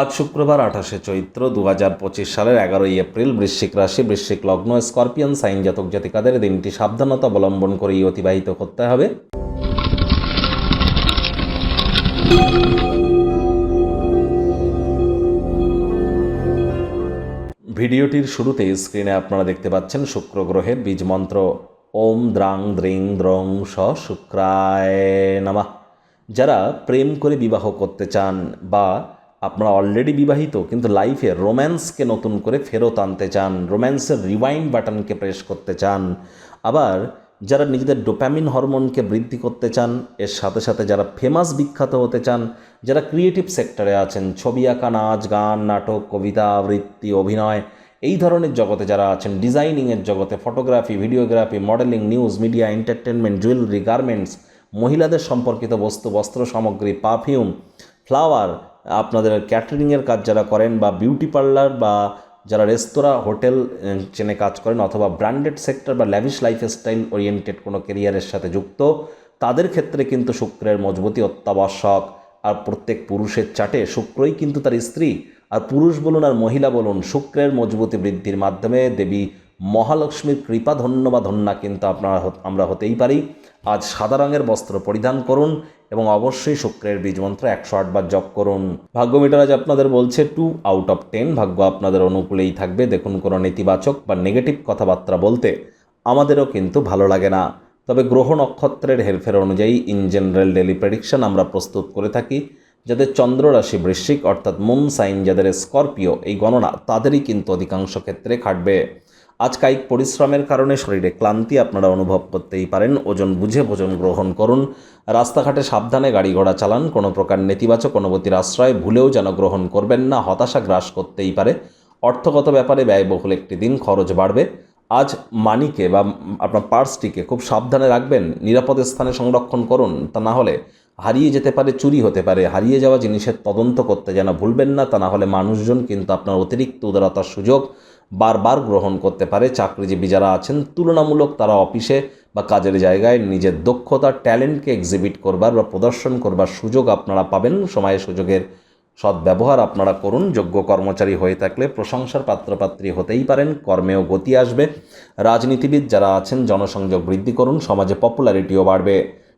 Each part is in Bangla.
আজ শুক্রবার, আঠাশে চৈত্র দু হাজার পঁচিশ সালের এগারোই এপ্রিল, বৃশ্চিক রাশি, বৃশ্চিক লগ্ন, স্করপিয়ন সাইন জাতক জাতিকাদের দিনটি সাবধানতা অবলম্বন করেই অতিবাহিত করতে হবে। ভিডিওটির শুরুতে স্ক্রিনে আপনারা দেখতে পাচ্ছেন শুক্র গ্রহের বীজ মন্ত্র। ওম দ্রাং দ্রিং দ্রং স শুক্রায় নামা। যারা প্রেম করে বিবাহ করতে চান বা আপনারা অলরেডি বিবাহিত, কিন্তু লাইফে রোম্যান্সকে নতুন করে ফেরত আনতে চান রোম্যান্সের রিওয়াইন্ড বাটনকে প্রেস করতে চান, আবার যারা নিজেদের ডোপ্যামিন হরমোনকে বৃদ্ধি করতে চান, এর সাথে সাথে যারা ফেমাস বিখ্যাত হতে চান, যারা ক্রিয়েটিভ সেক্টরে আছেন, ছবি আঁকা, নাচ, গান, নাটক, কবিতা, আবৃত্তি, অভিনয়, এই ধরনের জগতে যারা আছেন ডিজাইনিংয়ের জগতে photography videography modelling news media entertainment jewellery garments মহিলাদের সম্পর্কিত বস্তু, বস্ত্র সামগ্রী পারফিউম ফ্লাওয়ার আপনাদের ক্যাটারিংয়ের কাজ যারা করেন বা বিউটি পার্লার বা যারা রেস্তোরাঁ হোটেল চেনে কাজ করেন অথবা ব্র্যান্ডেড সেক্টর বা ল্যাভিশ লাইফস্টাইল ওরিয়েন্টেড কোনো কেরিয়ারের সাথে যুক্ত, তাদের ক্ষেত্রে কিন্তু শুক্রের মজবুতি অত্যাবশ্যক। আর প্রত্যেক পুরুষের চাটে শুক্রই কিন্তু তার স্ত্রী। আর পুরুষ বলুন আর মহিলা বলুন, শুক্রের মজবুতি বৃদ্ধির মাধ্যমে দেবী মহালক্ষ্মীর কৃপা ধন্য বা ধন্যা কিন্তু আপনারা আমরা হতেই পারি। আজ সাদা রঙের বস্ত্র পরিধান করুন এবং অবশ্যই শুক্রের বীজ মন্ত্র একশো আটবার জপ করুন। ভাগ্য মিটার আজ আপনাদের বলছে টু আউট অফ টেন ভাগ্য আপনাদের অনুকূলেই থাকবে। দেখুন কোনো নেতিবাচক বা নেগেটিভ কথাবার্তা বলতে আমাদেরও কিন্তু ভালো লাগে না। তবে গ্রহ নক্ষত্রের হেরফের অনুযায়ী ইন জেনারেল ডেলি প্রেডিকশন আমরা প্রস্তুত করে থাকি। যাদের চন্দ্র রাশি বৃশ্চিক, অর্থাৎ মুন সাইন যাদের স্করপিও এই গণনা তাদেরই কিন্তু অধিকাংশ ক্ষেত্রে খাটবে। আজ কায়িক পরিশ্রমের কারণে শরীরে ক্লান্তি আপনারা অনুভব করতেই পারেন। ওজন বুঝে ভোজন গ্রহণ করুন। রাস্তাঘাটে সাবধানে গাড়ি ঘোড়া চালান। কোনো প্রকার নেতিবাচক অনুভূতির আশ্রয় ভুলেও যেন গ্রহণ করবেন না, হতাশা গ্রাস করতেই পারে। অর্থগত ব্যাপারে ব্যয়বহুল একটি দিন, খরচ বাড়বে। আজ মানিকে বা আপনার পার্সটিকে খুব সাবধানে রাখবেন। নিরাপদ স্থানে সংরক্ষণ করুন। তা না হলে হারিয়ে যেতে পারে, চুরি হতে পারে। হারিয়ে যাওয়া জিনিসের তদন্ত করতে যেন ভুলবেন না, তা না হলে মানুষজন কিন্তু আপনার অতিরিক্ত উদারতার সুযোগ বারবার গ্রহণ করতে পারে। চাকরিজীবী যারা আছেন, তুলনামূলক তারা অফিসে বা কাজের জায়গায় নিজের দক্ষতা, ট্যালেন্টকে এক্সিবিট করবার বা প্রদর্শন করবার সুযোগ আপনারা পাবেন। সময়ে সুযোগের সদ্ব্যবহার আপনারা করুন। যোগ্য কর্মচারী হয়ে থাকলে প্রশংসার পাত্রপাত্রী হতেই পারেন, কর্মেও গতি আসবে। রাজনীতিবিদ যারা আছেন, জনসংযোগ বৃদ্ধি করুন, সমাজে পপুলারিটিও বাড়বে।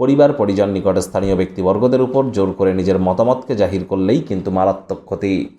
পরিবার পরিজন নিকটস্থানীয় ব্যক্তিবর্গদের উপর জোর করে নিজের মতামতকে জাহির করলেই কিন্তু মারাত্মক ক্ষতি।